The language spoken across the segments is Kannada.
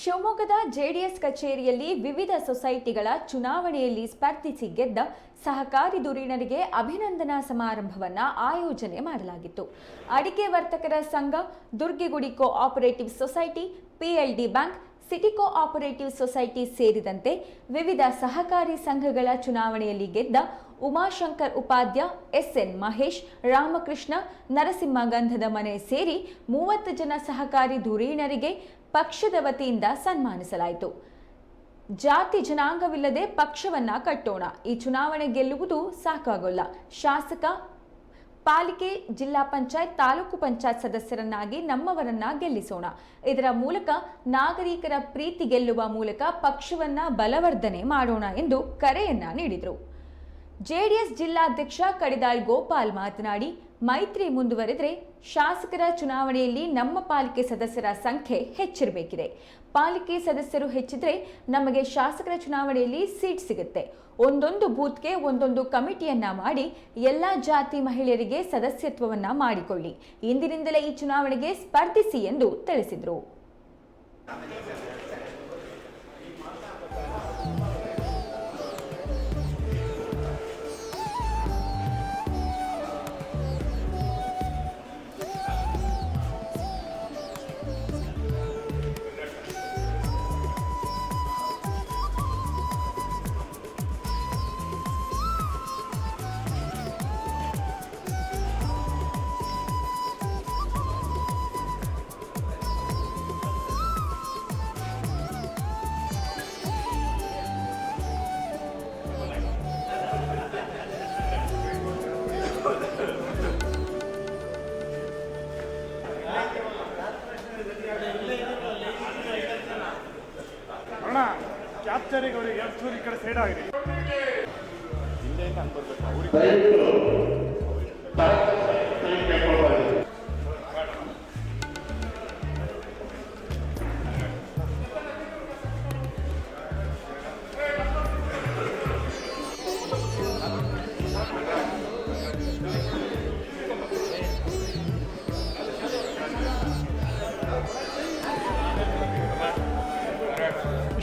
ಶಿವಮೊಗ್ಗದ ಜೆಡಿಎಸ್ ಕಚೇರಿಯಲ್ಲಿ ವಿವಿಧ ಸೊಸೈಟಿಗಳ ಚುನಾವಣೆಯಲ್ಲಿ ಸ್ಪರ್ಧಿಸಿ ಗೆದ್ದ ಸಹಕಾರಿ ಧುರೀಣರಿಗೆ ಅಭಿನಂದನಾ ಸಮಾರಂಭವನ್ನು ಆಯೋಜನೆ ಮಾಡಲಾಗಿತ್ತು. ಅಡಿಕೆ ವರ್ತಕರ ಸಂಘ, Durgigudi cooperative society PLD bank city cooperative society ಸೇರಿದಂತೆ ವಿವಿಧ ಸಹಕಾರಿ ಸಂಘಗಳ ಚುನಾವಣೆಯಲ್ಲಿ ಗೆದ್ದ ಉಮಾಶಂಕರ್ ಉಪಾಧ್ಯ, ಎಸ್ಎನ್ ಮಹೇಶ್, ರಾಮಕೃಷ್ಣ, ನರಸಿಂಹ ಗಂಧದ ಮನೆ ಸೇರಿ ಮೂವತ್ತು ಜನ ಸಹಕಾರಿ ಧುರೀಣರಿಗೆ ಪಕ್ಷದ ವತಿಯಿಂದ ಸನ್ಮಾನಿಸಲಾಯಿತು. ಜಾತಿ ಜನಾಂಗವಿಲ್ಲದೆ ಪಕ್ಷವನ್ನ ಕಟ್ಟೋಣ, ಈ ಚುನಾವಣೆ ಗೆಲ್ಲುವುದು ಸಾಕಾಗೋಲ್ಲ. ಶಾಸಕ ಪಾಲಿಕೆ ಜಿಲ್ಲಾ ಪಂಚಾಯತ್ ತಾಲೂಕು ಪಂಚಾಯತ್ ಸದಸ್ಯರನ್ನಾಗಿ ನಮ್ಮವರನ್ನ ಗೆಲ್ಲಿಸೋಣ. ಇದರ ಮೂಲಕ ನಾಗರಿಕರ ಪ್ರೀತಿ ಗೆಲ್ಲುವ ಮೂಲಕ ಪಕ್ಷವನ್ನ ಬಲವರ್ಧನೆ ಮಾಡೋಣ ಎಂದು ಕರೆಯನ್ನ ನೀಡಿದರು. ಜೆಡಿಎಸ್ ಜಿಲ್ಲಾಧ್ಯಕ್ಷ ಕಡಿದಾಳ್ ಗೋಪಾಲ್ ಮಾತನಾಡಿ ಮೈತ್ರಿ ಮುಂದುವರೆದರೆ ಶಾಸಕರ ಚುನಾವಣೆಯಲ್ಲಿ ನಮ್ಮ ಪಾಲಿಕೆ ಸದಸ್ಯರ ಸಂಖ್ಯೆ ಹೆಚ್ಚಿರಬೇಕಿದೆ. ಪಾಲಿಕೆ ಸದಸ್ಯರು ಹೆಚ್ಚಿದ್ರೆ ನಮಗೆ ಶಾಸಕರ ಚುನಾವಣೆಯಲ್ಲಿ ಸೀಟ್ ಸಿಗುತ್ತೆ. ಒಂದೊಂದು ಬೂತ್ಗೆ ಒಂದೊಂದು ಕಮಿಟಿಯನ್ನ ಮಾಡಿ ಎಲ್ಲ ಜಾತಿ ಮಹಿಳೆಯರಿಗೆ ಸದಸ್ಯತ್ವವನ್ನ ಮಾಡಿಕೊಳ್ಳಿ. ಇಂದಿನಿಂದಲೇ ಈ ಚುನಾವಣೆಗೆ ಸ್ಪರ್ಧಿಸಿ ಎಂದು ತಿಳಿಸಿದರು. ಅವ್ರಿಗೆ ಎರಡು ಚೂರು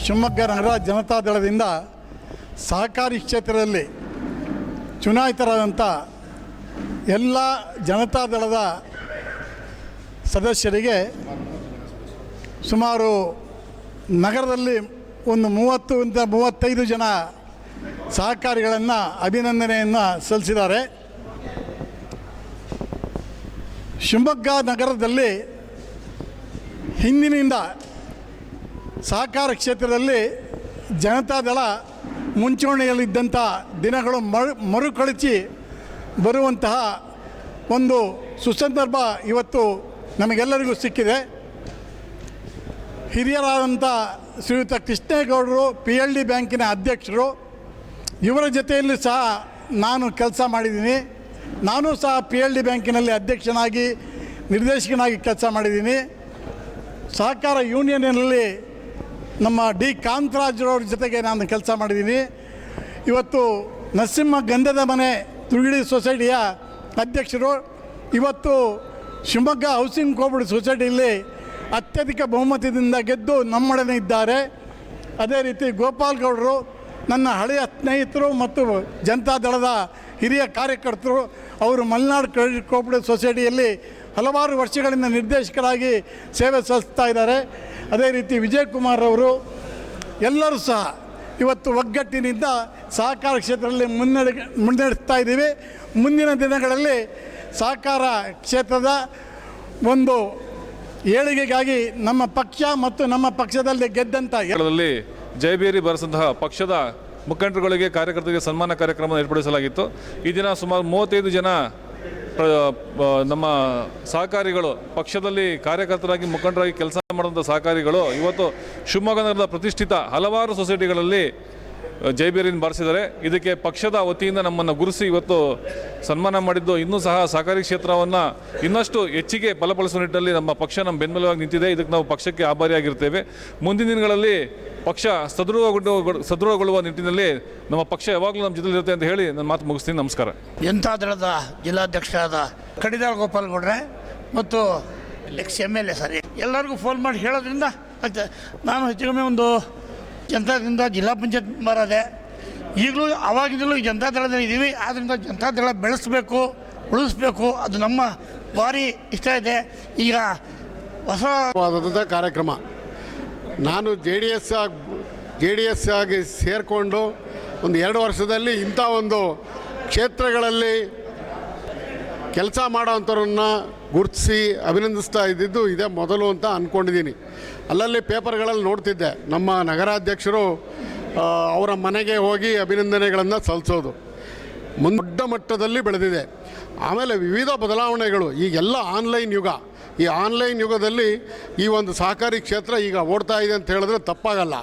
ಶಿವಮೊಗ್ಗ ನಗರ ಜನತಾದಳದಿಂದ ಸಹಕಾರಿ ಕ್ಷೇತ್ರದಲ್ಲಿ ಚುನಾಯಿತರಾದಂಥ ಎಲ್ಲ ಜನತಾದಳದ ಸದಸ್ಯರಿಗೆ ಸುಮಾರು ನಗರದಲ್ಲಿ ಒಂದು ಮೂವತ್ತರಿಂದ ಮೂವತ್ತೈದು ಜನ ಸಹಕಾರಿಗಳನ್ನು ಅಭಿನಂದನೆಯನ್ನು ಸಲ್ಲಿಸಿದ್ದಾರೆ. ಶಿವಮೊಗ್ಗ ನಗರದಲ್ಲಿ ಹಿಂದಿನಿಂದ ಸಹಕಾರ ಕ್ಷೇತ್ರದಲ್ಲಿ ಜನತಾದಳ ಮುಂಚೂಣಿಯಲ್ಲಿದ್ದಂಥ ದಿನಗಳು ಮರು ಮರುಕಳಿಸಿ ಬರುವಂತಹ ಒಂದು ಸುಸಂದರ್ಭ ಇವತ್ತು ನಮಗೆಲ್ಲರಿಗೂ ಸಿಕ್ಕಿದೆ. ಹಿರಿಯರಾದಂಥ ಶ್ರೀಯುತ ಕೃಷ್ಣೇಗೌಡರು, ಪಿ ಎಲ್ ಡಿ ಬ್ಯಾಂಕಿನ ಅಧ್ಯಕ್ಷರು, ಇವರ ಜೊತೆಯಲ್ಲಿ ಸಹ ನಾನು ಕೆಲಸ ಮಾಡಿದ್ದೀನಿ. ನಾನು ಸಹ ಪಿ ಎಲ್ ಡಿ ಬ್ಯಾಂಕಿನಲ್ಲಿ ಅಧ್ಯಕ್ಷನಾಗಿ ನಿರ್ದೇಶಕನಾಗಿ ಕೆಲಸ ಮಾಡಿದ್ದೀನಿ. ಸಹಕಾರ ಯೂನಿಯನ್ನಲ್ಲಿ ನಮ್ಮ ಡಿ. ಕಾಂತರಾಜ್ರವ್ರ ಜೊತೆಗೆ ನಾನು ಕೆಲಸ ಮಾಡಿದ್ದೀನಿ. ಇವತ್ತು ನರಸಿಂಹ ಗಂಧದ ಮನೆ ತುರುಗಿಡಿ ಸೊಸೈಟಿಯ ಅಧ್ಯಕ್ಷರು. ಇವತ್ತು ಶಿವಮೊಗ್ಗ ಹೌಸಿಂಗ್ ಕೋಬಿಡ್ ಸೊಸೈಟಿಯಲ್ಲಿ ಅತ್ಯಧಿಕ ಬಹುಮತದಿಂದ ಗೆದ್ದು ನಮ್ಮೊಡನೆ ಇದ್ದಾರೆ. ಅದೇ ರೀತಿ ಗೋಪಾಲ್ ಗೌಡರು, ನನ್ನ ಹಳೆಯ ಸ್ನೇಹಿತರು ಮತ್ತು ಜನತಾದಳದ ಹಿರಿಯ ಕಾರ್ಯಕರ್ತರು, ಅವರು ಮಲೆನಾಡು ಕ್ರೆಡಿಟ್ ಕೋಪರೇಟಿವ್ ಸೊಸೈಟಿಯಲ್ಲಿ ಹಲವಾರು ವರ್ಷಗಳಿಂದ ನಿರ್ದೇಶಕರಾಗಿ ಸೇವೆ ಸಲ್ಲಿಸ್ತಾ ಇದ್ದಾರೆ. ಅದೇ ರೀತಿ ವಿಜಯ್ ಕುಮಾರ್ ಅವರು ಎಲ್ಲರೂ ಸಹ ಇವತ್ತು ಒಗ್ಗಟ್ಟಿನಿಂದ ಸಹಕಾರ ಕ್ಷೇತ್ರದಲ್ಲಿ ಮುನ್ನಡೆ ಮುನ್ನಡೆಸ್ತಾ ಇದ್ದೀವಿ. ಮುಂದಿನ ದಿನಗಳಲ್ಲಿ ಸಹಕಾರ ಕ್ಷೇತ್ರದ ಒಂದು ಏಳಿಗೆಗಾಗಿ ನಮ್ಮ ಪಕ್ಷ ಮತ್ತು ನಮ್ಮ ಪಕ್ಷದಲ್ಲಿ ಗೆದ್ದಂಥ ಜಯಬೇರಿ ಬರೆಸಂತಹ ಪಕ್ಷದ ಮುಖಂಡರುಗಳಿಗೆ ಕಾರ್ಯಕರ್ತರಿಗೆ ಸನ್ಮಾನ ಕಾರ್ಯಕ್ರಮ ಏರ್ಪಡಿಸಲಾಗಿತ್ತು. ಈ ದಿನ ಸುಮಾರು ಮೂವತ್ತೈದು ಜನ ನಮ್ಮ ಸಹಕಾರಿಗಳು ಪಕ್ಷದಲ್ಲಿ ಕಾರ್ಯಕರ್ತರಾಗಿ ಮುಖಂಡರಾಗಿ ಕೆಲಸ ಮಾಡಿದಂಥ ಸಹಕಾರಿಗಳು ಇವತ್ತು ಶಿವಮೊಗ್ಗ ನಗರದ ಪ್ರತಿಷ್ಠಿತ ಹಲವಾರು ಸೊಸೈಟಿಗಳಲ್ಲಿ ಜೈಬೇರಿನ ಬಾರಿಸಿದ್ದಾರೆ. ಇದಕ್ಕೆ ಪಕ್ಷದ ವತಿಯಿಂದ ನಮ್ಮನ್ನು ಗುರುಸಿ ಇವತ್ತು ಸನ್ಮಾನ ಮಾಡಿದ್ದು, ಇನ್ನೂ ಸಹ ಸಹಕಾರಿ ಕ್ಷೇತ್ರವನ್ನು ಇನ್ನಷ್ಟು ಹೆಚ್ಚಿಗೆ ಬಲಪಡಿಸುವ ನಿಟ್ಟಿನಲ್ಲಿ ನಮ್ಮ ಪಕ್ಷ ನಮ್ಮ ಬೆಂಬಲವಾಗಿ ನಿಂತಿದೆ. ಇದಕ್ಕೆ ನಾವು ಪಕ್ಷಕ್ಕೆ ಆಭಾರಿಯಾಗಿರ್ತೇವೆ. ಮುಂದಿನ ದಿನಗಳಲ್ಲಿ ಪಕ್ಷ ಸದೃಢಗೊಂಡು ಸದೃಢಗೊಳ್ಳುವ ನಿಟ್ಟಿನಲ್ಲಿ ನಮ್ಮ ಪಕ್ಷ ಯಾವಾಗಲೂ ನಮ್ಮ ಜೊತೆಲಿರುತ್ತೆ ಅಂತ ಹೇಳಿ ನನ್ನ ಮಾತು ಮುಗಿಸ್ತೀನಿ. ನಮಸ್ಕಾರ. ಜನತಾದಳದ ಜಿಲ್ಲಾಧ್ಯಕ್ಷರಾದ ಕಡಿದಾಳ್ ಗೋಪಾಲ್ ಗೌಡ್ರೆ ಮತ್ತು ಎಕ್ಸ್ ಎಂ ಎಲ್ ಎ ಸರಿ. ಎಲ್ಲರಿಗೂ ಫೋನ್ ಮಾಡಿ ಹೇಳೋದ್ರಿಂದ ಮತ್ತು ನಾನು ಹೆಚ್ಚು ಕಮ್ಮಿ ಒಂದು ಜನತಾದಿಂದ ಜಿಲ್ಲಾ ಪಂಚಾಯತ್ ಮೆಂಬರ್ ಅದೇ ಈಗಲೂ ಆವಾಗಿಂದಲೂ ಈ ಜನತಾದಳದಲ್ಲಿ ಇದ್ದೀವಿ ಆದ್ದರಿಂದ ಜನತಾದಳ ಬೆಳೆಸಬೇಕು, ಉಳಿಸ್ಬೇಕು. ಅದು ನಮ್ಮ ಭಾರಿ ಇಷ್ಟ ಇದೆ. ಈಗ ಹೊಸ ಕಾರ್ಯಕ್ರಮ. ನಾನು ಜೆ ಡಿ ಎಸ್ ಆಗಿ, ಜೆ ಡಿ ಎಸ್ ಆಗಿ ಸೇರಿಕೊಂಡು ಒಂದು ಎರಡು ವರ್ಷದಲ್ಲಿ ಇಂಥ ಒಂದು ಕ್ಷೇತ್ರಗಳಲ್ಲಿ ಕೆಲಸ ಮಾಡೋ ಅಂಥವ್ರನ್ನ ಗುರುತಿಸಿ ಅಭಿನಂದಿಸ್ತಾ ಇದ್ದಿದ್ದು ಇದೇ ಮೊದಲು ಅಂತ ಅಂದ್ಕೊಂಡಿದ್ದೀನಿ ಅಲ್ಲಲ್ಲಿ ಪೇಪರ್ಗಳಲ್ಲಿ ನೋಡ್ತಿದ್ದೆ, ನಮ್ಮ ನಗರಾಧ್ಯಕ್ಷರು ಅವರ ಮನೆಗೆ ಹೋಗಿ ಅಭಿನಂದನೆಗಳನ್ನು ಸಲ್ಲಿಸೋದು. ಮುಂದೆ ದೊಡ್ಡ ಮಟ್ಟದಲ್ಲಿ ಬೆಳೆದಿದೆ. ಆಮೇಲೆ ವಿವಿಧ ಬದಲಾವಣೆಗಳು ಈಗೆಲ್ಲ ಆನ್ಲೈನ್ ಯುಗ. ಈ ಆನ್ಲೈನ್ ಯುಗದಲ್ಲಿ ಈ ಒಂದು ಸಹಕಾರಿ ಕ್ಷೇತ್ರ ಈಗ ಓಡ್ತಾ ಇದೆ ಅಂತ ಹೇಳಿದ್ರೆ ತಪ್ಪಾಗಲ್ಲ.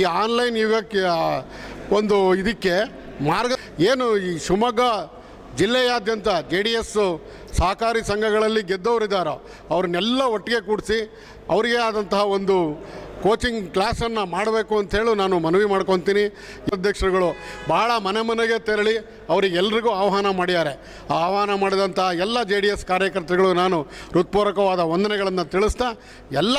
ಈ ಆನ್ಲೈನ್ ಯುಗಕ್ಕೆ ಒಂದು ಇದಕ್ಕೆ ಮಾರ್ಗ, ಏನು ಈ ಶಿವಮೊಗ್ಗ ಜಿಲ್ಲೆಯಾದ್ಯಂತ ಜೆ ಡಿ ಎಸ್ಸು ಸಹಕಾರಿ ಸಂಘಗಳಲ್ಲಿ ಗೆದ್ದವರಿದ್ದಾರೋ ಅವ್ರನ್ನೆಲ್ಲ ಒಟ್ಟಿಗೆ ಕೂಡಿಸಿ ಅವರಿಗೆ ಆದಂತಹ ಒಂದು ಕೋಚಿಂಗ್ ಕ್ಲಾಸನ್ನು ಮಾಡಬೇಕು ಅಂತೇಳಿ ನಾನು ಮನವಿ ಮಾಡ್ಕೊತೀನಿ. ಅಧ್ಯಕ್ಷರುಗಳು ಭಾಳ ಮನೆ ಮನೆಗೆ ತೆರಳಿ ಅವರಿಗೆಲ್ರಿಗೂ ಆಹ್ವಾನ ಮಾಡ್ಯಾರೆ. ಆ ಆಹ್ವಾನ ಮಾಡಿದಂಥ ಎಲ್ಲ ಜೆ ಡಿ ಎಸ್ ಕಾರ್ಯಕರ್ತರುಗಳು ನಾನು ಹೃತ್ಪೂರ್ವಕವಾದ ವಂದನೆಗಳನ್ನು ತಿಳಿಸ್ತಾ ಎಲ್ಲ